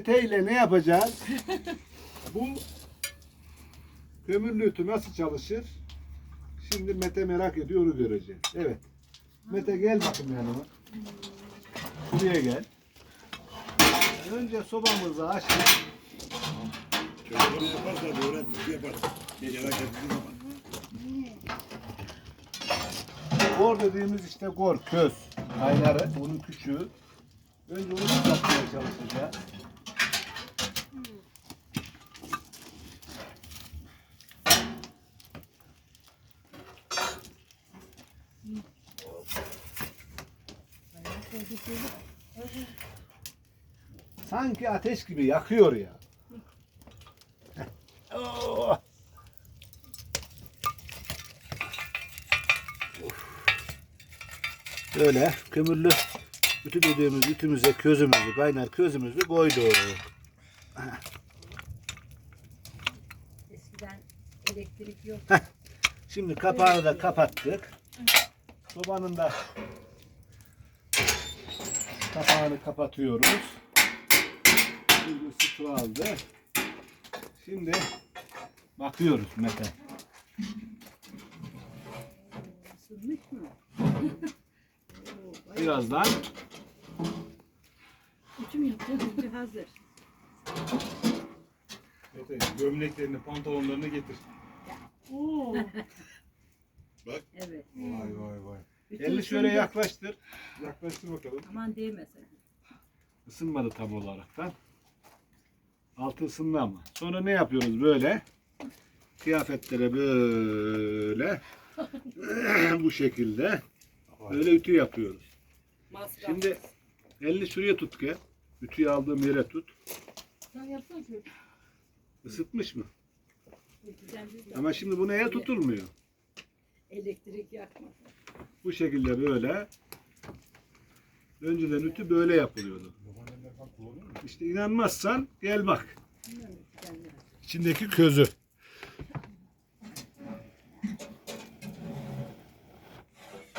İle ne yapacağız? Bu kömürlü ütü nasıl çalışır? Şimdi Mete merak ediyor onu göreceğiz. Evet. Mete gel bakayım yanıma. Şuraya gel. Önce sobamızı açtık. Çocuklar yaparsa da öğret, bir şey yapar. Merak zaman. Gor dediğimiz işte gor, köz. Kaynarı, bunun küçüğü. Önce onu yapmaya çalışacağız. Sanki ateş gibi yakıyor ya. Oh! Böyle kömürlü ütü dediğimiz ütümüze közümüzü, kaynar közümüzü koyduk. Eskiden elektrik yok. Şimdi kapağını da kapattık. Sobanın da kapağını kapatıyoruz. Şimdi ısı aldı. Şimdi bakıyoruz Mete. Birazdan Üçüm yapacağız. Hazır. Mete gömleklerini, pantolonlarını getir. Oo. Bak. Evet. Vay vay vay. Bütün elini şöyle ısındı. yaklaştır. Yaklaştır bakalım. Aman değmesin. Isınmadı tam olaraktan. Altı ısındı ama. Sonra ne yapıyoruz böyle? Kıyafetlere böyle bu şekilde böyle ütü yapıyoruz. Masraf. Şimdi elini şuraya tut ki. Ütüyü aldığım yere tut. Sen yapsana şöyle. Isıtmış mı? Ama şimdi bu neye tutulmuyor? Elektrik yakma. Bu şekilde böyle. Önceden ütü böyle yapılıyordu. İşte inanmazsan gel bak. İçindeki közü.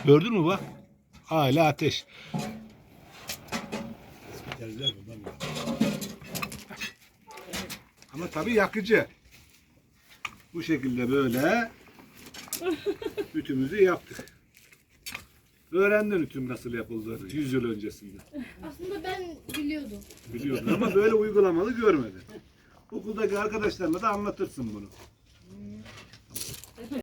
Gördün mü bak? Hala ateş. Ama tabii yakıcı. Bu şekilde böyle Ütümüzü yaptık. Öğrendin ütüm nasıl yapıldığını 100 yıl öncesinde. Aslında ben biliyordum. Biliyordun ama böyle uygulamalı görmedin. Okuldaki arkadaşlarına da anlatırsın bunu.